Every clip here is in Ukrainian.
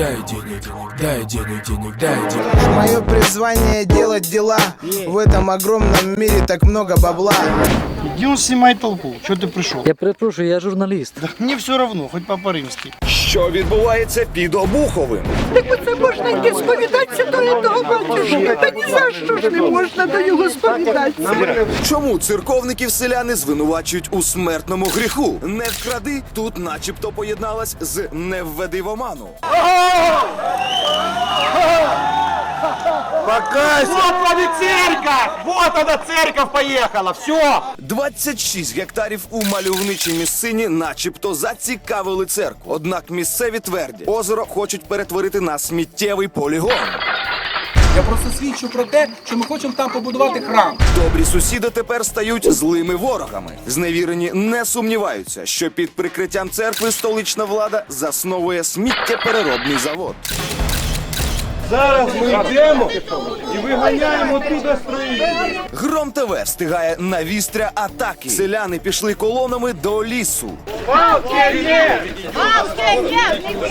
дай денег, денег, дай денег, денег, дай денег. Мое призвание делать дела. В этом огромном мире так много бабла. Иди он снимай толпу. Что ты пришел? Я перепрошую, я журналіст. Мне все равно, хоть папа римский. Що відбувається під Обуховим? Це можна йти сповідатися до того батюшки. Та ні за що ж не можна до його сповідатися. Чому церковників селяни звинувачують у смертному гріху? Не вкради тут, начебто, поєдналась з не введи в оману. Вот она церковь! Вот она церковь поехала! Все! 26 гектарів у мальовничій місцині, начебто, зацікавили церкву. Однак місцеві твердять, озеро хочуть перетворити на сміттєвий полігон. Я просто свідчу про те, що ми хочемо там побудувати храм. Добрі сусіди тепер стають злими ворогами. Зневірені не сумніваються, що під прикриттям церкви столична влада засновує сміттєпереробний завод. Зараз ми йдемо і виганяємо туди строїтелів. Гром ТВ встигає на вістря атаки. Селяни пішли колонами до лісу. Палки є!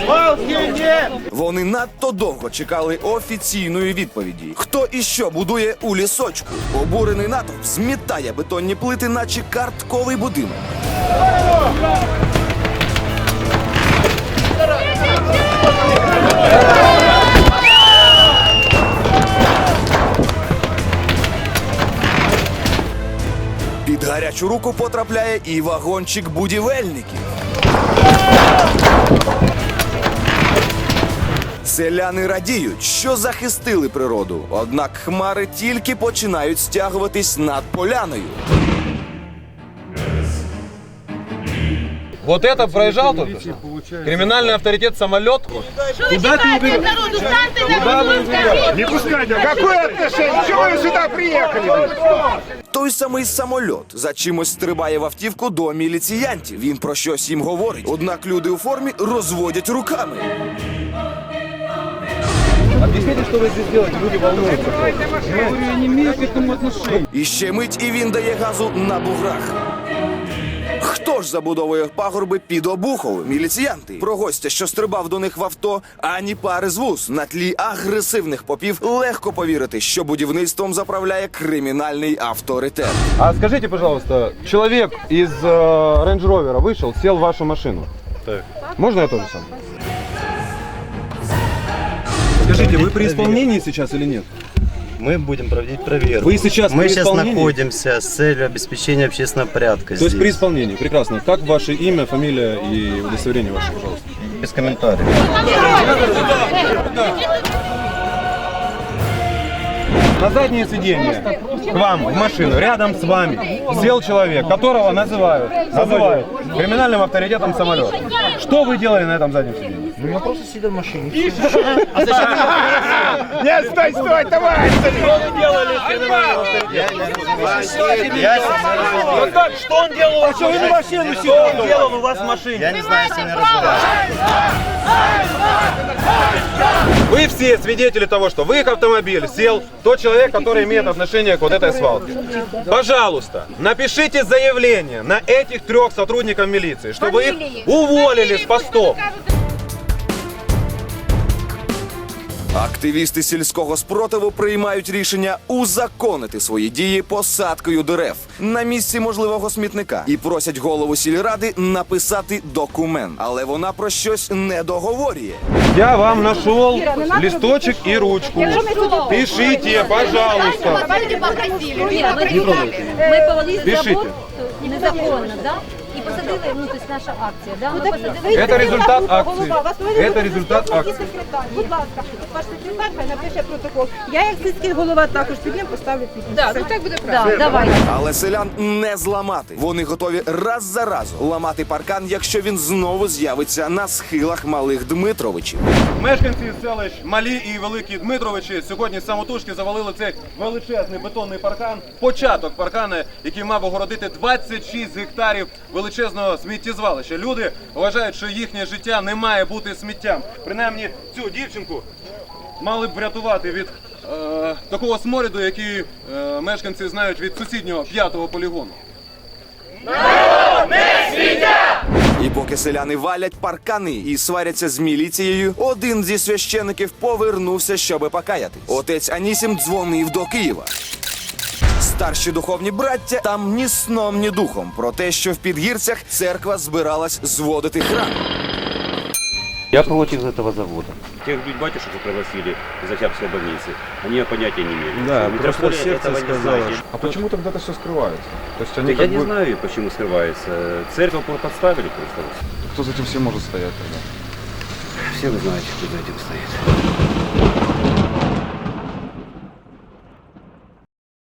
Палки є! Вони надто довго чекали офіційної відповіді. Хто і що будує у лісочку? Обурений натовп змітає бетонні плити, наче картковий будинок. Гарячу руку потрапляє і вагончик будівельників. Селяни радіють, що захистили природу. Однак хмари тільки починають стягуватись над поляною. Вот это проезжал только что? Криминальный авторитет самолет? Куда ти убігаєш? Народу, станьте на голову, Не пускайте! Какое отношение? Чего вы сюда приехали? Той самий самольот за чимось стрибає в автівку до міліціянтів. Він про щось їм говорить. Однак люди у формі розводять руками. Объясните, что вы здесь делаете, люди волнуются. Я не имею к этому отношения. І ще мить, і він дає газу на буграх. Хто ж забудовує пагорби під обухов? Міліціянти. Про гостя, що стрибав до них в авто, ані пари з вуз. На тлі агресивних попів легко повірити, що будівництвом заправляє кримінальний авторитет. А скажите, пожалуйста, человек из э, Range Rover вышел, сел в вашу машину. Так. Можно я тоже сам? Скажите, вы при исполнении сейчас или нет? Мы будем проводить проверку. Вы сейчас Мы при сейчас исполнении? находимся с целью обеспечения общественного порядка То здесь. есть при исполнении, прекрасно. Как ваше имя, фамилия и удостоверение ваше, пожалуйста? Без комментариев. На заднее сиденье к вам в машину, рядом с вами, сел человек, которого называют, называют криминальным авторитетом самолета. Что вы делали на этом заднем сиденье? Нет, стой, стой, товарищ! Что он делал? А что вы в машину Что он делал у вас в машине? Я не знаю, если не разбираюсь. Вы все свидетели того, что в их автомобиль сел тот человек, который имеет отношение к вот этой свалке. Пожалуйста, напишите заявление на этих трех сотрудников милиции, чтобы их уволили с постов. Активісти сільського спротиву приймають рішення узаконити свої дії посадкою дерев на місці можливого смітника і просять голову сільради написати документ, але вона про щось не договорює. Я вам нашел листочек и ручку. Пишите, пожалуйста. Завод незаконно, да? І посадили, ну, тобто наша акція, да? Ми посадили. Это результат акции. Это результат акции. Будь ласка, ваш секретар хай напише протокол. Я як сільський голова також підемо, поставлю підпис. Так, ну так буде Да, давайте. Але селян не зламати. Вони готові раз за разом ламати паркан, якщо він знову з'явиться на схилах малих Дмитровичів. Мешканці селищ Малі і Великі Дмитровичі сьогодні самотужки завалили цей величезний бетонний паркан. Початок паркана, який мав огородити 26 гектарів величезного сміттєзвалища. Люди вважають, що їхнє життя не має бути сміттям. Принаймні цю дівчинку мали б врятувати від е, такого сморіду, який е, мешканці знають від сусіднього п'ятого полігону. І поки селяни валять паркани і сваряться з міліцією, один зі священиків повернувся, щоби покаятись. Отець Анісім дзвонив до Києва. Старші духовні браття там ні сном, ні духом про те, що в підгірцях церква збиралась зводити храм. Я против этого завода. Тех батюшек, что пригласили из Октябрьской больницы, они понятия не имели. Да, Вы просто дошле сердце этого не сказало, знаете. А почему тогда это все скрывается? То есть Да они я как не бы... знаю, почему скрывается. Церковь подставили просто. Кто за этим всем может стоять тогда? Все вы знаете, кто за этим стоит.